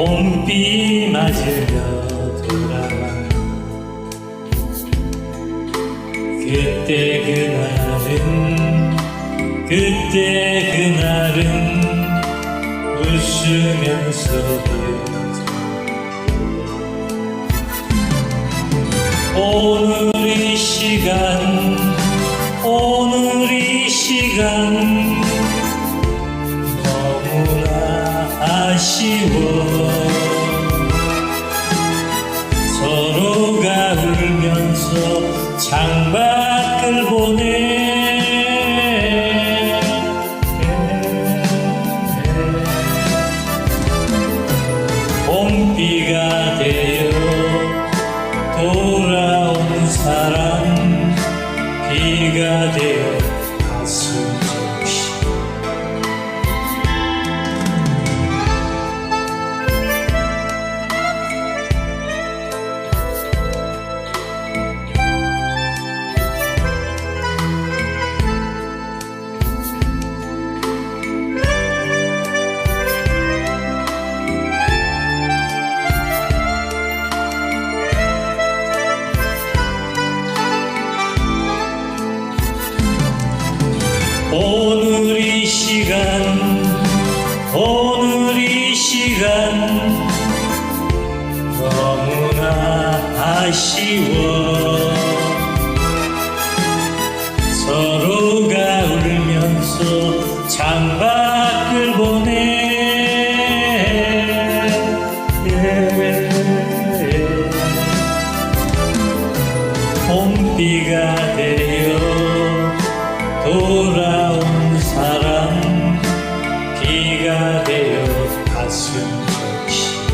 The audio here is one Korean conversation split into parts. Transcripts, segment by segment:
봄비 맞으며 돌아와. 그때 그날은 그때 그날은 웃으면서 헤어져 오늘 이 시간 오늘 이 시간 아쉬워. 서로가 울면서 창밖을 보네 봄비가 되어 돌아온 사람 비가 되어 가슴 오늘 이 시간 오늘 이 시간 너무나 아쉬워. 서로가 울면서 창밖을 보네 봄비가 되어 돌아온 사람 비가 되어 가슴 적시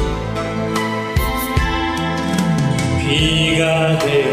비가 되어